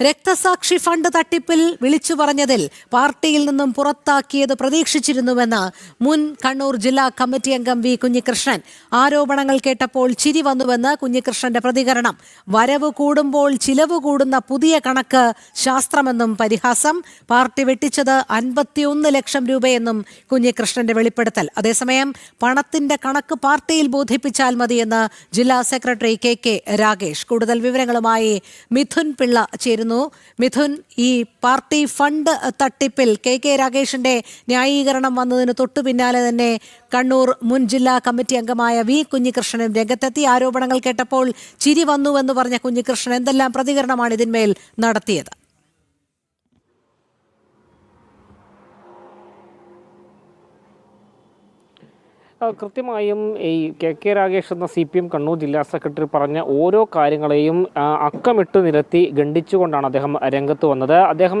രക്തസാക്ഷി ഫണ്ട് തട്ടിപ്പിൽ വിളിച്ചു പറഞ്ഞതിൽ പാർട്ടിയിൽ നിന്നും പുറത്താക്കിയത് പ്രതീക്ഷിച്ചിരുന്നുവെന്ന് മുൻ കണ്ണൂർ ജില്ലാ കമ്മിറ്റി അംഗം വി കുഞ്ഞികൃഷ്ണൻ ആരോപണങ്ങൾ കേട്ടപ്പോൾ ചിരി വന്നുവെന്ന് കുഞ്ഞികൃഷ്ണന്റെ പ്രതികരണം. വരവ് കൂടുമ്പോൾ ചിലവ് കൂടുന്ന പുതിയ കണക്ക് ശാസ്ത്രമെന്നും പരിഹാസം. പാർട്ടി വെട്ടിച്ചത് അൻപത്തിയൊന്ന് ലക്ഷം രൂപയെന്നും കുഞ്ഞികൃഷ്ണന്റെ വെളിപ്പെടുത്തൽ. അതേസമയം പണത്തിന്റെ കണക്ക് പാർട്ടിയിൽ ബോധിപ്പിച്ചാൽ മതിയെന്ന് ജില്ലാ സെക്രട്ടറി കെ കെ രാകേഷ്. കൂടുതൽ വിവരങ്ങളുമായി മിഥുൻ പിള്ള ചേരുന്നു. മിഥുൻ ഈ പാർട്ടി ഫണ്ട് തട്ടിപ്പിൽ കെ കെ രാഗേഷിന്റെ ന്യായീകരണം വന്നതിന് തൊട്ടു പിന്നാലെ തന്നെ കണ്ണൂർ മുൻ ജില്ലാ കമ്മിറ്റി അംഗമായ വി കുഞ്ഞികൃഷ്ണനും രംഗത്തെത്തി. ആരോപണങ്ങൾ കേട്ടപ്പോൾ ചിരി വന്നുവെന്ന് പറഞ്ഞ കുഞ്ഞികൃഷ്ണൻ എന്തെല്ലാം പ്രതികരണമാണ് ഇതിന്മേൽ നടത്തിയത്? കൃത്യമായും ഈ കെ കെ രാഗേഷ് എന്ന സി പി എം കണ്ണൂർ ജില്ലാ സെക്രട്ടറി പറഞ്ഞ ഓരോ കാര്യങ്ങളെയും അക്കമിട്ട് നിരത്തി ഖണ്ഡിച്ചുകൊണ്ടാണ് അദ്ദേഹം രംഗത്ത് വന്നത്. അദ്ദേഹം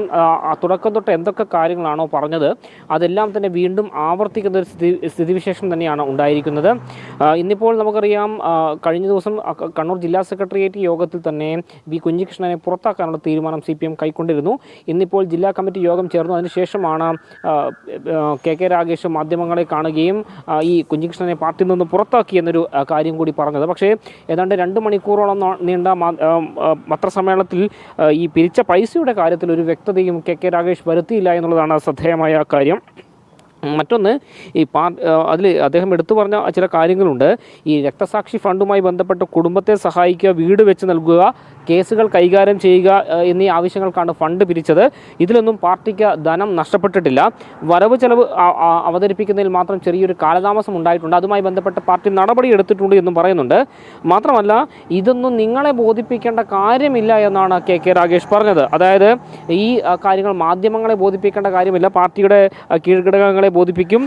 തുടക്കം തൊട്ട് എന്തൊക്കെ കാര്യങ്ങളാണോ പറഞ്ഞത് അതെല്ലാം തന്നെ വീണ്ടും ആവർത്തിക്കുന്ന ഒരു സ്ഥിതി സ്ഥിതിവിശേഷം തന്നെയാണ് ഉണ്ടായിരിക്കുന്നത്. ഇന്നിപ്പോൾ നമുക്കറിയാം കഴിഞ്ഞ ദിവസം കണ്ണൂർ ജില്ലാ സെക്രട്ടേറിയറ്റ് യോഗത്തിൽ തന്നെ വി കുഞ്ഞികൃഷ്ണനെ പുറത്താക്കാനുള്ള തീരുമാനം സി കൈക്കൊണ്ടിരുന്നു. ഇന്നിപ്പോൾ ജില്ലാ കമ്മിറ്റി യോഗം ചേർന്നു. അതിനുശേഷമാണ് കെ കെ രാഗേഷ് മാധ്യമങ്ങളെ കാണുകയും ഈ കുഞ്ഞികൃഷ്ണനെ പാർട്ടിയിൽ നിന്ന് പുറത്താക്കി എന്നൊരു കാര്യം കൂടി പറഞ്ഞത്. പക്ഷേ ഏതാണ്ട് രണ്ട് മണിക്കൂറോളം നീണ്ട പത്രസമ്മേളനത്തിൽ ഈ പിരിച്ച പൈസയുടെ കാര്യത്തിൽ ഒരു വ്യക്തതയും കെ കെ രാഗേഷ് വരുത്തിയില്ല എന്നുള്ളതാണ് ശ്രദ്ധേയമായ കാര്യം. മറ്റൊന്ന് ഈ പാർ അതിൽ അദ്ദേഹം എടുത്തു പറഞ്ഞ ചില കാര്യങ്ങളുണ്ട്. ഈ രക്തസാക്ഷി ഫണ്ടുമായി ബന്ധപ്പെട്ട് കുടുംബത്തെ സഹായിക്കുക വീട് വെച്ച് നൽകുക കേസുകൾ കൈകാര്യം ചെയ്യുക എന്നീ ആവശ്യങ്ങൾക്കാണ് ഫണ്ട് പിരിച്ചത്. ഇതിലൊന്നും പാർട്ടിക്ക് ധനം നഷ്ടപ്പെട്ടിട്ടില്ല. വരവ് ചെലവ് അവതരിപ്പിക്കുന്നതിൽ മാത്രം ചെറിയൊരു കാലതാമസം ഉണ്ടായിട്ടുണ്ട്. അതുമായി ബന്ധപ്പെട്ട് പാർട്ടി നടപടി എടുത്തിട്ടുണ്ട് എന്നും പറയുന്നുണ്ട്. മാത്രമല്ല ഇതൊന്നും നിങ്ങളെ ബോധിപ്പിക്കേണ്ട കാര്യമില്ല എന്നാണ് കെ കെ രാഗേഷ് പറഞ്ഞത്. അതായത് ഈ കാര്യങ്ങൾ മാധ്യമങ്ങളെ ബോധിപ്പിക്കേണ്ട കാര്യമില്ല. പാർട്ടിയുടെ കീഴ്ഘടകങ്ങളെ ബോധിപ്പിക്കും.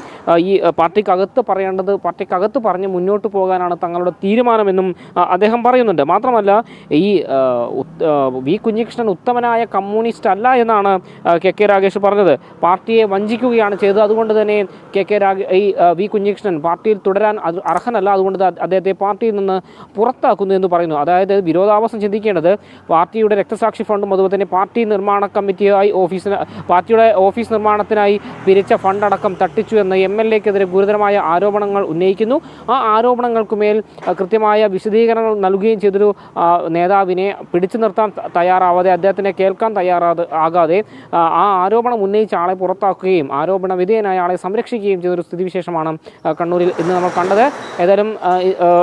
ഈ പാർട്ടിക്കകത്ത് പറയേണ്ടത് പാർട്ടിക്കകത്ത് പറഞ്ഞ് മുന്നോട്ട് പോകാനാണ് തങ്ങളുടെ തീരുമാനമെന്നും അദ്ദേഹം പറയുന്നുണ്ട്. മാത്രമല്ല ഈ വി കുഞ്ഞികൃഷ്ണൻ ഉത്തമനായ കമ്മ്യൂണിസ്റ്റ് അല്ല എന്നാണ് കെ കെ രാഗേഷ് പറഞ്ഞത്. പാർട്ടിയെ വഞ്ചിക്കുകയാണ് ചെയ്തത്. അതുകൊണ്ട് തന്നെ കെ കെ രാഗ ഈ വി കുഞ്ഞികൃഷ്ണൻ പാർട്ടിയിൽ തുടരാൻ അർഹനല്ല. അതുകൊണ്ട് അദ്ദേഹത്തെ പാർട്ടിയിൽ നിന്ന് പുറത്താക്കുന്നു എന്ന് പറയുന്നു. അതായത് വിരോധാഭാസം ചിന്തിക്കേണ്ടത് പാർട്ടിയുടെ രക്തസാക്ഷി ഫണ്ടും അതുപോലെ തന്നെ പാർട്ടി നിർമ്മാണ കമ്മിറ്റിയായി ഓഫീസിന് പാർട്ടിയുടെ ഓഫീസ് നിർമ്മാണത്തിനായി പിരിച്ച ഫണ്ടടക്കം തട്ടിച്ചു എന്ന് എം എൽ എക്കെതിരെ ഗുരുതരമായ ആരോപണങ്ങൾ ഉന്നയിക്കുന്നു. ആ ആരോപണങ്ങൾക്ക് മേൽ കൃത്യമായ വിശദീകരണങ്ങൾ നൽകുകയും ചെയ്തൊരു നേതാവിനെ പിടിച്ചു നിർത്താൻ തയ്യാറാവാതെ അദ്ദേഹത്തിനെ കേൾക്കാൻ തയ്യാറാതെ ആകാതെ ആ, ആരോപണം ഉന്നയിച്ച ആളെ പുറത്താക്കുകയും ആരോപണ വിധേയനായ ആളെ സംരക്ഷിക്കുകയും ചെയ്തൊരു സ്ഥിതിവിശേഷമാണ് കണ്ണൂരിൽ ഇന്ന് നമ്മൾ കണ്ടത്. ഏതായാലും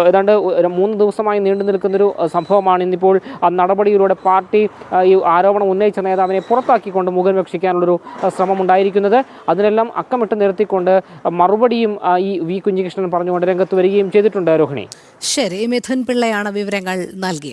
ഏതാണ്ട് മൂന്ന് ദിവസമായി നീണ്ടു നിൽക്കുന്നൊരു സംഭവമാണ് ഇന്നിപ്പോൾ ആ നടപടിയിലൂടെ പാർട്ടി ഈ ആരോപണം ഉന്നയിച്ച നേതാവിനെ പുറത്താക്കിക്കൊണ്ട് മുഖം രക്ഷിക്കാനുള്ളൊരു ശ്രമമുണ്ടായിരിക്കുന്നത്. അതിനെല്ലാം അക്കമിട്ട് നിർത്തിക്കൊണ്ട് മറുപടിയും ഈ വി കുഞ്ഞികൃഷ്ണൻ പറഞ്ഞുകൊണ്ട് രംഗത്ത് വരികയും ചെയ്തിട്ടുണ്ട് രോഹിണി. ശരി മിഥുൻ പിള്ളയാണ് വിവരങ്ങൾ നൽകിയത്.